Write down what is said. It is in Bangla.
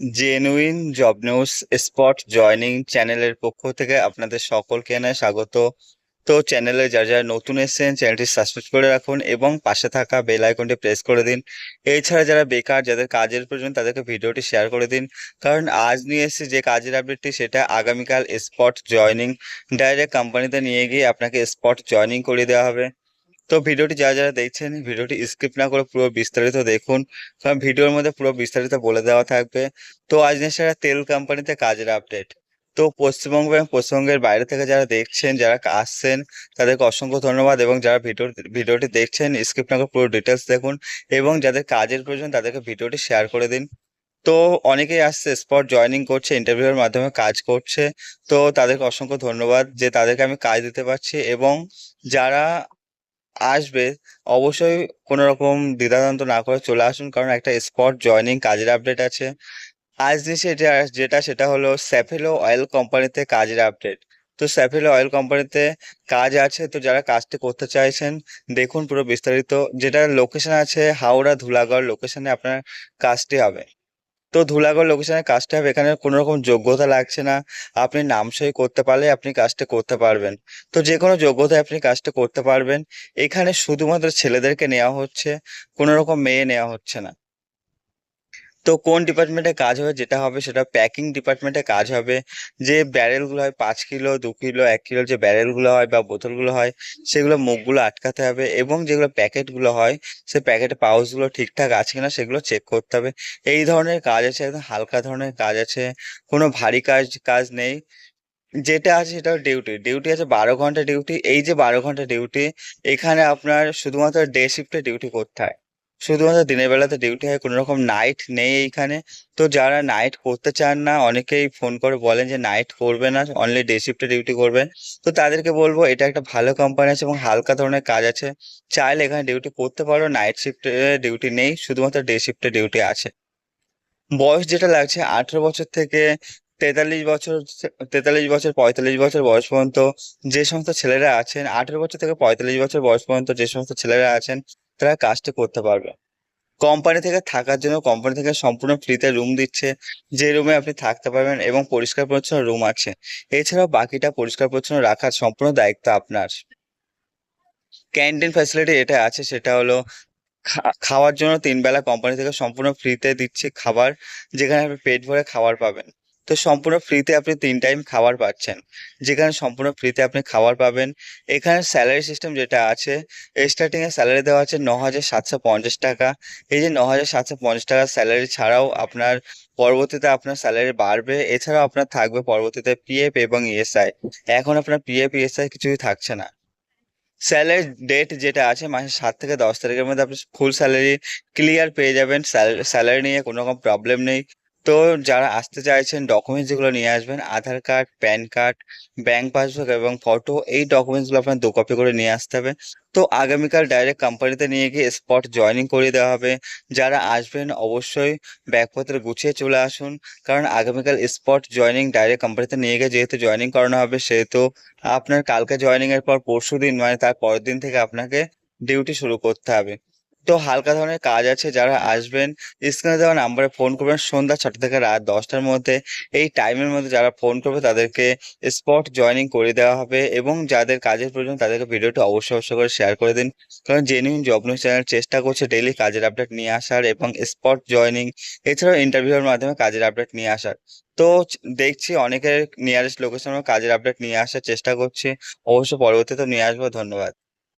Genuine job news spot joining চ্যানেলের পক্ষ থেকে আপনাদের সকলকে জানাই স্বাগত। তো চ্যানেলে যারা যারা নতুন এসেছেন চ্যানেলটি সাবস্ক্রাইব করে রাখুন এবং পাশে থাকা বেল আইকনটি প্রেস করে দিন। এছাড়া যারা বেকার, যাদের কাজের প্রয়োজন, তাদেরকে ভিডিওটি শেয়ার করে দিন। কারণ আজ নিয়ে এসেছি যে কাজের আপডেটটি সেটা আগামীকাল স্পট জয়নিং ডাইরেক্ট কোম্পানিতে নিয়ে গিয়ে আপনাকে স্পট জয়নিং করে দেওয়া হবে। তো ভিডিওটি যারা যারা দেখছেন, ভিডিওটি স্কিপ না করে পুরো বিস্তারিত দেখুন। কারণ ভিডিওর মধ্যে পুরো বিস্তারিত বলে দেওয়া থাকবে। তো আজ সেটা তেল কোম্পানিতে কাজের আপডেট তো পশ্চিমবঙ্গ এবং পশ্চিমবঙ্গের বাইরে থেকে যারা দেখছেন, যারা আসছেন, তাদেরকে অসংখ্য ধন্যবাদ এবং যারা ভিডিও, ভিডিওটি দেখছেন, স্কিপ না করে পুরো ডিটেলস দেখুন এবং যাদের কাজের প্রয়োজন তাদেরকে ভিডিওটি শেয়ার করে দিন। তো অনেকেই আসছে স্পট জয়েনিং করছে ইন্টারভিউয়ের মাধ্যমে কাজ করছে। তো তাদেরকে অসংখ্য ধন্যবাদ যে তাদেরকে আমি কাজ দিতে পারছি এবং যারা আসবে, অবশ্যই কোনো রকম দ্বিধাদ্বন্দ্ব না করে চলে আসুন, কারণ একটা স্পট জয়নিং কাজের আপডেট আছে। আজ যেটা যেটা সেটা হলো স্যাফেলো অয়েল কোম্পানিতে কাজের আপডেট তো স্যাফেলো অয়েল কোম্পানিতে কাজ আছে, তো যারা কাজটি করতে চাইছেন, দেখুন পুরো বিস্তারিত। যেটা লোকেশন আছে, হাওড়া ধুলাগড় লোকেশনে আপনার কাজটি হবে। তো ধুলাগড় লোকেশনের কাজটা হবে, এখানে কোনো রকম যোগ্যতা লাগছে না। আপনি নামসই করতে পারলে আপনি কাজটা করতে পারবেন। তো যে কোনো যোগ্যতায় আপনি কাজটা করতে পারবেন। এখানে শুধুমাত্র ছেলেদেরকে নেওয়া হচ্ছে, কোনো রকম মেয়ে নেওয়া হচ্ছে না। তো কোন ডিপার্টমেন্টে কাজ হবে, যেটা হবে সেটা প্যাকিং ডিপার্টমেন্টে কাজ হবে। যে ব্যারেলগুলো হয়, পাঁচ কিলো, দু কিলো, এক কিলো যে ব্যারেলগুলো হয় বা বোতলগুলো হয়, সেগুলো মুখগুলো আটকাতে হবে এবং যেগুলো প্যাকেটগুলো হয়, সে প্যাকেটে পাউচগুলো ঠিকঠাক আছে কিনা সেগুলো চেক করতে হবে। এই ধরনের কাজ আছে, একদম হালকা ধরনের কাজ আছে, কোনো ভারী কাজ কাজ নেই। যেটা আছে সেটা ডিউটি ডিউটি আছে বারো ঘণ্টা ডিউটি এই যে বারো ঘণ্টা ডিউটি এখানে আপনার শুধুমাত্র ডে শিফটে ডিউটি করতে হয়। শুধুমাত্র দিনের বেলাতে ডিউটি হয় কোনো রকম নাইট নেই এইখানে। তো যারা নাইট করতে চান না, অনেকেই ফোন করে বলেন যে নাইট করবে না অনলি ডে শিফটে ডিউটি করবেন। তো তাদেরকে বলব, এটা একটা ভালো কোম্পানি আছে এবং হালকা ধরনের কাজ আছে। চাইলে এখানে ডিউটি করতে পারো নাইট শিফটে ডিউটি নেই, শুধুমাত্র ডে শিফটে ডিউটি আছে। বয়স যেটা লাগছে, আঠেরো বছর থেকে তেতাল্লিশ বছর তেতাল্লিশ বছর, পঁয়তাল্লিশ বছর বয়স পর্যন্ত যে সমস্ত ছেলেরা আছেন, আঠেরো বছর থেকে পঁয়তাল্লিশ বছর বয়স পর্যন্ত যে সমস্ত ছেলেরা আছেন তারা কাজটা করতে পারবে। কোম্পানি থেকে থাকার জন্য কোম্পানি থেকে সম্পূর্ণ ফ্রিতে রুম দিচ্ছে। যে রুমে আপনি থাকতে পারবেন এবং পরিষ্কার পরিচ্ছন্ন রুম আছে। এছাড়াও বাকিটা পরিষ্কার পরিচ্ছন্ন রাখার সম্পূর্ণ দায়িত্ব আপনার। ক্যান্টিন ফ্যাসিলিটি এটা আছে, সেটা হলো খাওয়ার জন্য তিন বেলা কোম্পানি থেকে সম্পূর্ণ ফ্রিতে দিচ্ছে খাবার। যেখানে আপনি পেট ভরে খাবার পাবেন। তো সম্পূর্ণ ফ্রিতে আপনি তিন টাইম খাবার পাচ্ছেন। যেখানে সম্পূর্ণ ফ্রিতে আপনি খাবার পাবেন। এখানে স্যালারি সিস্টেম যেটা আছে স্টার্টিংয়ে স্যালারি দেওয়া আছে ন হাজার সাতশো পঞ্চাশ টাকা। এই যে ন হাজার সাতশো পঞ্চাশ টাকা স্যালারি ছাড়াও আপনার পরবর্তীতে আপনার স্যালারি বাড়বে। এছাড়াও আপনার থাকবে পরবর্তীতে পিএফ এবং ইএসআই এখন আপনার পিএফ ইএসআই কিছুই থাকছে না। স্যালারি ডেট যেটা আছে, মাসের সাত থেকে দশ তারিখের মধ্যে আপনি ফুল স্যালারি ক্লিয়ার পেয়ে যাবেন। স্যালারি নিয়ে কোনো রকম প্রবলেম নেই। তো যারা আসতে চাইছেন ডকুমেন্টস যেগুলো নিয়ে আসবেন, Aadhaar card PAN card bank passbook এবং ফটো এই ডকুমেন্টসগুলো আপনার দু কপি করে নিয়ে আসতে হবে। তো আগামীকাল ডাইরেক্ট কোম্পানিতে নিয়ে গিয়ে স্পট জয়েনিং করিয়ে দেওয়া হবে। যারা আসবেন অবশ্যই ব্যাগপত্র গুছিয়ে চলে আসুন, কারণ আগামীকাল স্পট জয়েনিং ডাইরেক্ট কোম্পানিতে নিয়ে গিয়ে যেহেতু জয়েনিং করানো হবে, সেহেতু আপনার কালকে জয়েনিং এর পর পরশু দিন মানে তার পরের দিন থেকে আপনাকে ডিউটি শুরু করতে হবে। তো হালকা ধরনের কাজ আছে, যারা আসবেন, স্ক্রিনে দেওয়া নাম্বারে ফোন করবেন। সন্ধ্যা ছটা থেকে রাত দশটার মধ্যে এই টাইমের মধ্যে যারা ফোন করবে, তাদেরকে স্পট জয়েনিং করে দেওয়া হবে এবং যাদের কাজের প্রয়োজন, তাদেরকে ভিডিওটি অবশ্যই অবশ্যই করে শেয়ার করে দিন। কারণ জেনুইন জব নিউজ চ্যানেল চেষ্টা করছে ডেইলি কাজের আপডেট নিয়ে আসার এবং স্পট জয়েনিং এছাড়াও ইন্টারভিউর মাধ্যমে কাজের আপডেট নিয়ে আসার। তো দেখছি অনেকের নিয়ারেস্ট লোকেশনে কাজের আপডেট নিয়ে আসার চেষ্টা করছি। অবশ্য পরবর্তীতে নিয়ে আসব, ধন্যবাদ।